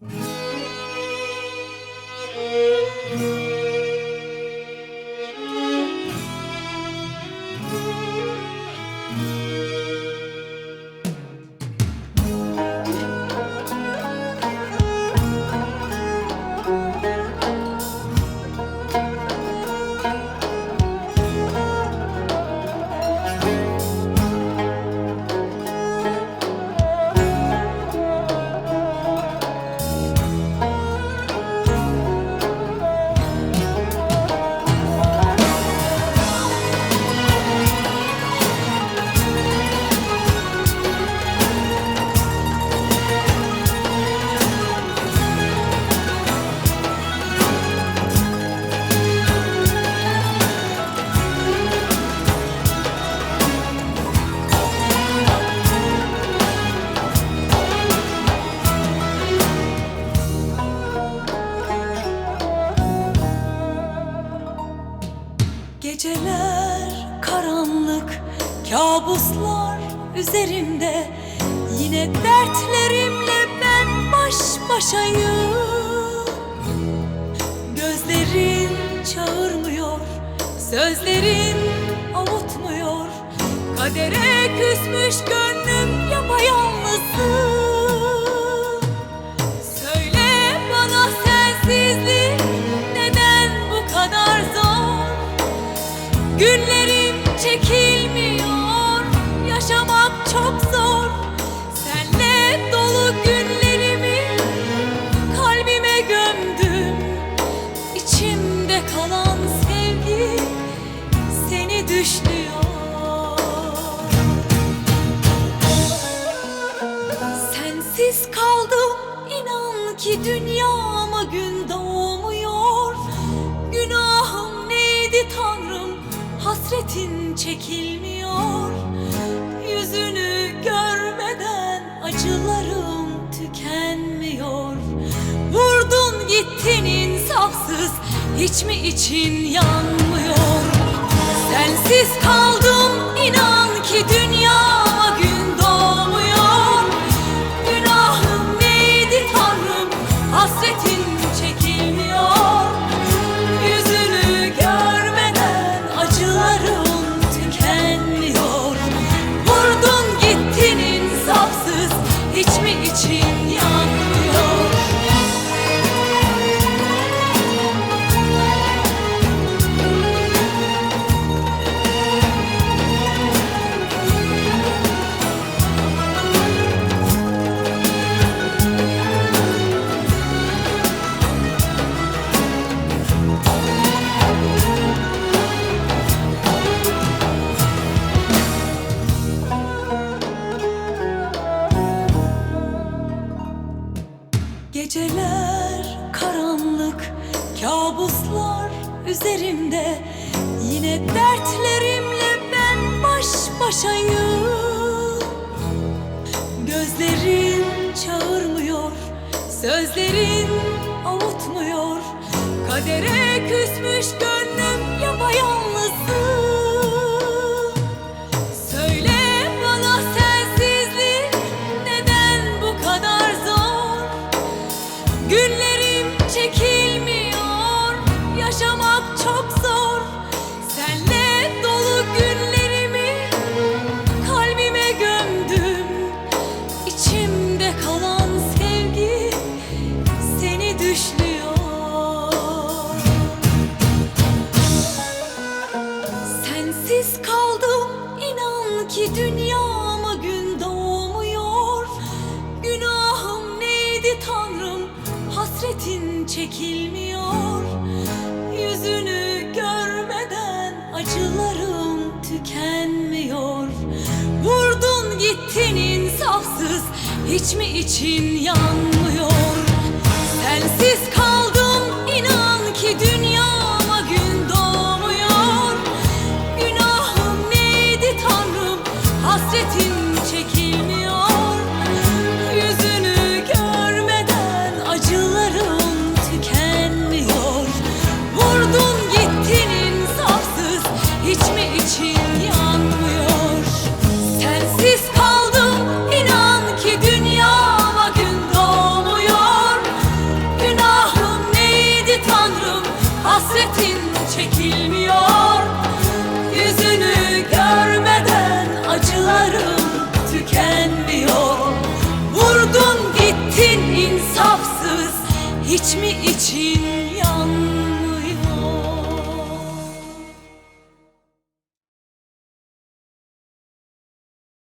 Mm-hmm. Geceler karanlık, kabuslar üzerimde Yine dertlerimle ben baş başayım. Gözlerin çağırmıyor, sözlerin avutmuyor. Kadere küsmüş gönlüm yapayalnızım Sensiz kaldım inan ki dünyama gün doğmuyor. Günahım neydi tanrım? Hasretin çekilmiyor. Yüzünü görmeden acılarım tükenmiyor. Vurdun gittin insafsız hiç mi için yanmıyor Sensiz kaldım inan ki dünyama gün doğmuyor. Günahım neydi tanrım? Hasretin çekilmiyor. Yüzünü görmeden acılarım tükenmiyor. Vurdun gittin insafsız hiç mi için Geceler karanlık, kabuslar üzerimde Yine dertlerimle ben baş başayım. Gözlerin çağırmıyor, sözlerin avutmuyor. Kadere küsmüş gönlüm yapayalnızım Günlerim çekilmiyor. Yüzünü görmeden acılarım tükenmiyor. Vurdun gittin insafsız hiç mi için yanmıyor? Sensiz kaldım Hiç mi için